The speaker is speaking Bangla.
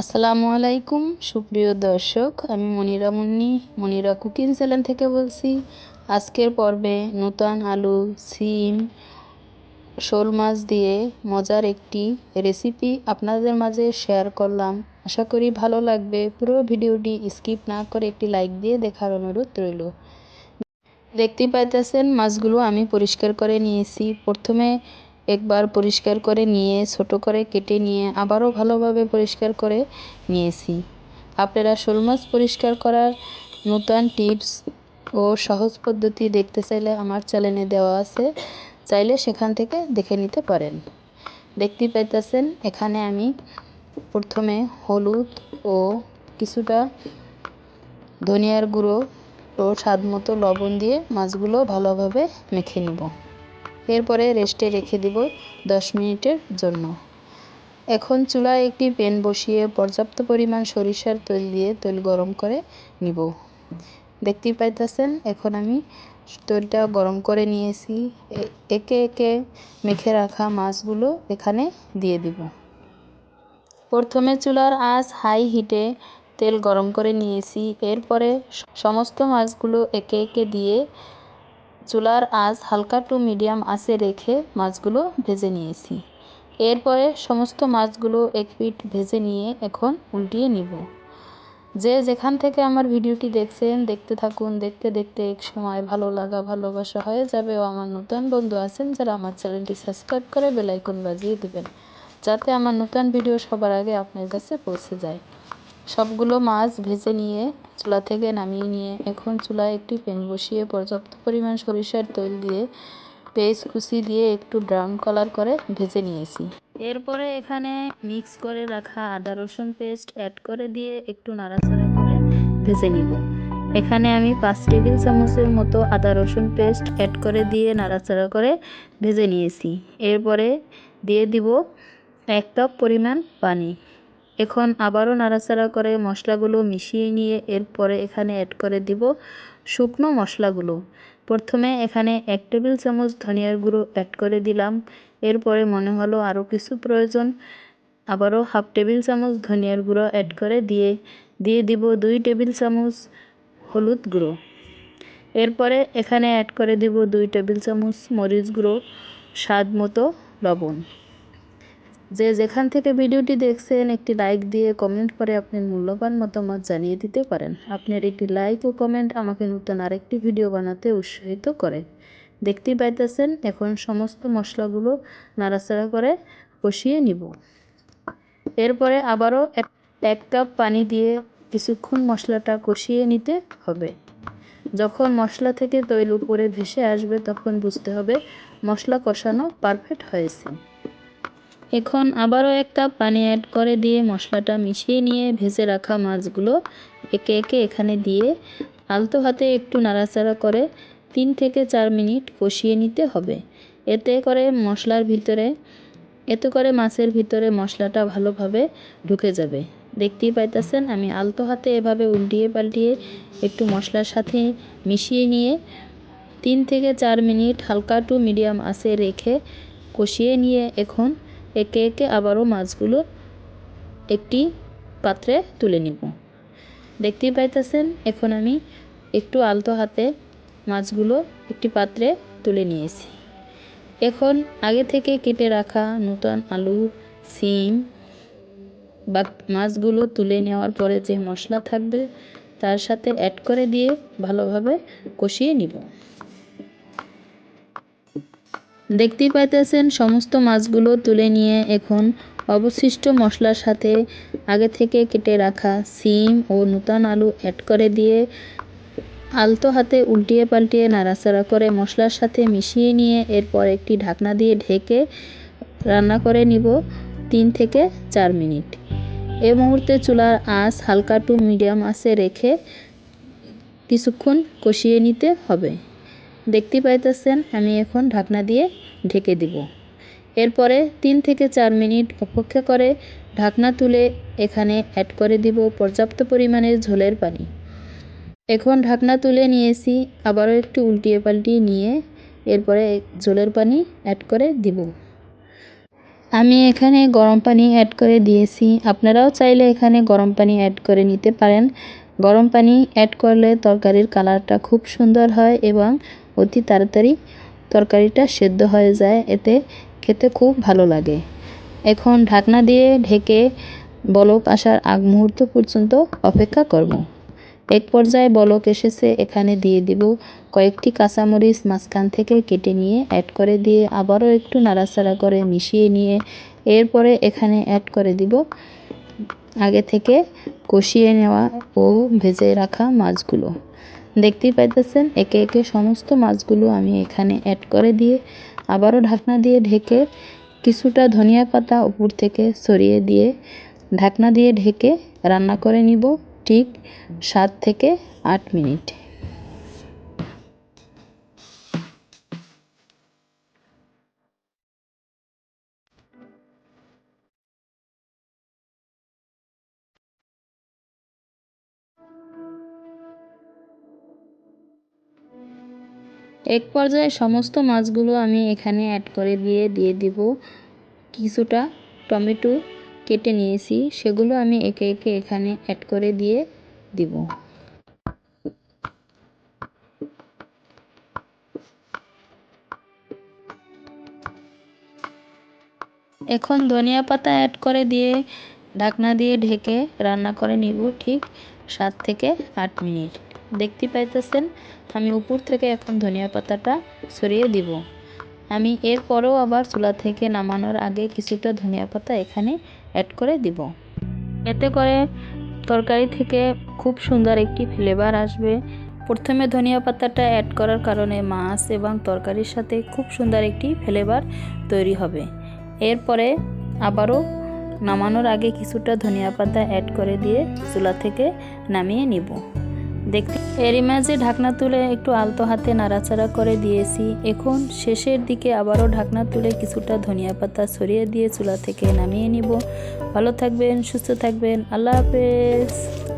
আসসালামু আলাইকুম, সুপ্রিয় দর্শক, আমি মনিরা মুন্নি, মনিরা কুকিং চ্যানেল থেকে বলছি, আজকের পর্বে নূতন আলু, সিম, শোল মাছ দিয়ে মজার একটি রেসিপি আপনাদের মাঝে শেয়ার করলাম। আশা করি ভালো লাগবে। পুরো ভিডিওটি স্কিপ না করে একটি লাইক দিয়ে দেখার অনুরোধ রইল। দেখতে পাইতেছেন, মাছগুলো আমি পরিষ্কার করে নিয়েছি। প্রথমে একবার পরিষ্কার করে নিয়ে, ছোটো করে কেটে নিয়ে, আবারও ভালোভাবে পরিষ্কার করে নিয়েছি। আপনারা শোল মাছ পরিষ্কার করার নূতন টিপস ও সহজ পদ্ধতি দেখতে চাইলে আমার চ্যানেলে দেওয়া আছে। চাইলে সেখান থেকে দেখে নিতে পারেন। দেখতে পাইতেছেন, এখানে আমি প্রথমে হলুদ ও কিছুটা ধনিয়ার গুঁড়ো ও স্বাদ মতো লবণ দিয়ে মাছগুলো ভালোভাবে মেখে নেব। এরপরে রেস্টে রেখে দিব দশ মিনিটের জন্য। এখন চুলায় একটি প্যান বসিয়ে পর্যাপ্ত পরিমাণ সরিষার তেল দিয়ে তেল গরম করে নিব। দেখতেই পাইতেছেন, এখন আমি তেলটা গরম করে নিয়েছি। একে একে মেখে রাখা মাছগুলো এখানে দিয়ে দিব। প্রথমে চুলার আঁচ হাই হিটে তেল গরম করে নিয়েছি। এরপরে সমস্ত মাছগুলো একে একে দিয়ে চুলার আঁচ হালকা টু মিডিয়াম আঁচে রেখে মাছগুলো ভেজে নিয়েছি। এরপরে সমস্ত মাছগুলো এক পিঠ ভেজে নিয়ে এখন উল্টিয়ে নিব। যে যেখান থেকে আমার ভিডিওটি দেখছেন, দেখতে থাকুন, দেখতে দেখতে এক সময় ভালো লাগা, ভালোবাসা হয়ে যাবে ও আমার নতুন বন্ধু আছেন যারা আমার চ্যানেলটি সাবস্ক্রাইব করে বেলাইকন বাজিয়ে দেবেন, যাতে আমার নতুন ভিডিও সবার আগে আপনার কাছে পৌঁছে যায়। সবগুলো মাছ ভেজে নিয়ে চুলা থেকে নামিয়ে নিয়ে এখন চুলায় একটি প্যান বসিয়ে পর্যাপ্ত পরিমাণ সরিষার তেল দিয়ে পেস্ট কুচি দিয়ে একটু ব্রাউন কালার করে ভেজে নিয়েছি। এরপরে এখানে মিক্স করে রাখা আদা রসুন পেস্ট অ্যাড করে দিয়ে একটু নাড়াচাড়া করে ভেজে নিব। এখানে আমি পাঁচ টেবিল চামচের মতো আদা রসুন পেস্ট অ্যাড করে দিয়ে নাড়াচাড়া করে ভেজে নিয়েছি। এরপরে দিয়ে দিব এক কাপ পরিমাণ পানি। এখন আবারও নাড়াচাড়া করে মশলাগুলো মিশিয়ে নিয়ে এরপরে এখানে অ্যাড করে দিব শুকনো মশলাগুলো। প্রথমে এখানে এক টেবিল চামচ ধনিয়ার গুঁড়ো অ্যাড করে দিলাম। এরপরে মনে হলো আরও কিছু প্রয়োজন, আবারও হাফ টেবিল চামচ ধনিয়ার গুঁড়ো অ্যাড করে দিয়ে দিয়ে দিব দুই টেবিল চামচ হলুদ গুঁড়ো। এরপরে এখানে অ্যাড করে দিব দুই টেবিল চামচ মরিচ গুঁড়ো, স্বাদ মতো লবণ। যে যেখান থেকে ভিডিওটি দেখছেন, একটি লাইক দিয়ে কমেন্ট করে আপনার মূল্যবান মতামত জানিয়ে দিতে পারেন। আপনার একটি লাইক ও কমেন্ট আমাকে নতুন আরেকটি ভিডিও বানাতে উৎসাহিত করে। দেখতেই পাইতেছেন, এখন সমস্ত মশলাগুলো নাড়াচাড়া করে কষিয়ে নিব। এরপরে আবারও এক কাপ পানি দিয়ে কিছুক্ষণ মশলাটা কষিয়ে নিতে হবে। যখন মশলা থেকে তৈল উপরে ভেসে আসবে, তখন বুঝতে হবে মশলা কষানো পারফেক্ট হয়েছে। এখন আবারও এক কাপ পানি অ্যাড করে দিয়ে মশলাটা মিশিয়ে নিয়ে ভেজে রাখা মাছগুলো একে একে এখানে দিয়ে আলতো হাতে একটু নাড়াচাড়া করে তিন থেকে চার মিনিট কষিয়ে নিতে হবে। এতে করে মশলার ভিতরে, এতে করে মাছের ভিতরে মশলাটা ভালোভাবে ঢুকে যাবে। দেখতেই পাইতেছেন, আমি আলতো হাতে এভাবে উল্টিয়ে পাল্টিয়ে একটু মশলার সাথে মিশিয়ে নিয়ে তিন থেকে চার মিনিট হালকা টু মিডিয়াম আঁচে রেখে কষিয়ে নিয়ে এখন একে একে আবারও মাছগুলো একটি পাত্রে তুলে নিব। দেখতেই পাইতেছেন, এখন আমি একটু আলতো হাতে মাছগুলো একটি পাত্রে তুলে নিয়েছি। এখন আগে থেকে কেটে রাখা নতুন আলু, সিম বা মাছগুলো তুলে নেওয়ার পরে যে মশলা থাকবে, তার সাথে অ্যাড করে দিয়ে ভালোভাবে কষিয়ে নিব। দেখতেই পাইতেছেন সমস্ত মাছগুলো তুলে নিয়ে এখন অবশিষ্ট মশলার সাথে আগে থেকে কেটে রাখা সিম ও নূতন আলু অ্যাড করে দিয়ে আলতো হাতে উল্টিয়ে পাল্টিয়ে নাড়াচাড়া করে মশলার সাথে মিশিয়ে নিয়ে এরপর একটি ঢাকনা দিয়ে ঢেকে রান্না করে নিব তিন থেকে চার মিনিট। এ মুহূর্তে চুলার আঁচ হালকা টু মিডিয়াম আঁচে রেখে কিছুক্ষণ কষিয়ে নিতে হবে। দেখতে পাইতেছেন, আমি এখন ঢাকনা দিয়ে ঢেকে দিব। এরপরে তিন থেকে চার মিনিট অপেক্ষা করে ঢাকনা তুলে এখানে অ্যাড করে দিব পর্যাপ্ত পরিমাণে ঝোলের পানি। এখন ঢাকনা তুলে নিয়েছি, আবারও একটু উল্টিয়ে পাল্টিয়ে নিয়ে এরপরে ঝোলের পানি অ্যাড করে দিব। আমি এখানে গরম পানি অ্যাড করে দিয়েছি, আপনারাও চাইলে এখানে গরম পানি অ্যাড করে নিতে পারেন। গরম পানি অ্যাড করলে তরকারির কালারটা খুব সুন্দর হয় এবং অতি তাড়াতাড়ি তরকারিটা সেদ্ধ হয়ে যায়, এতে খেতে খুব ভালো লাগে। এখন ঢাকনা দিয়ে ঢেকে বলক আসার আগ মুহূর্ত পর্যন্ত অপেক্ষা করব। এক পর্যায়ে বলক এসেছে, এখানে দিয়ে দিব কয়েকটি কাঁচামরিচ মাঝখান থেকে কেটে নিয়ে অ্যাড করে দিয়ে আবারও একটু নাড়াচাড়া করে মিশিয়ে নিয়ে এরপরে এখানে অ্যাড করে দিব আগে থেকে কষিয়ে নেওয়া ও ভেজে রাখা মাছগুলো। দেখতেই পাইতেছেন, একে একে সমস্ত মাছগুলো আমি এখানে অ্যাড করে দিয়ে আবারও ঢাকনা দিয়ে ঢেকে কিছুটা ধনিয়া পাতা উপর থেকে সরিয়ে দিয়ে ঢাকনা দিয়ে ঢেকে রান্না করে নিব ঠিক সাত থেকে আট মিনিট। এক পর্যায়ে সমস্ত মাছগুলো আমি এখানে অ্যাড করে দিয়ে দিয়ে দিব। কিছুটা টমেটো কেটে নিয়েছি, সেগুলো আমি একে একে এখানে অ্যাড করে দিয়ে দিব। এখন ধনিয়া পাতা অ্যাড করে দিয়ে, ঢাকনা দিয়ে ঢেকে রান্না করে নিব ঠিক সাত থেকে আট মিনিট। দেখতে পাইতেছেন, আমি উপর থেকে এখন ধনিয়া পাতাটা সরিয়ে দিব। আমি এরপরেও আবার চুলা থেকে নামানোর আগে কিছুটা ধনিয়া পাতা এখানে অ্যাড করে দিব। এতে করে তরকারি থেকে খুব সুন্দর একটি ফ্লেভার আসবে। প্রথমে ধনিয়া পাতাটা অ্যাড করার কারণে মাছ এবং তরকারির সাথে খুব সুন্দর একটি ফ্লেভার তৈরি হবে। এরপরে আবারও নামানোর আগে কিছুটা ধনিয়া পাতা অ্যাড করে দিয়ে চুলা থেকে নামিয়ে নিব। দেখতে। এর মাঝে ঢাকনা তুলে একটু আলতো হাতে নাড়াচাড়া করে দিয়েছি। এখন শেষের দিকে আবারও ঢাকনা তুলে কিছুটা ধনিয়া পাতা সরিয়ে দিয়ে চুলা থেকে নামিয়ে নিব। ভালো থাকবেন, সুস্থ থাকবেন। আল্লাহ হাফেজ।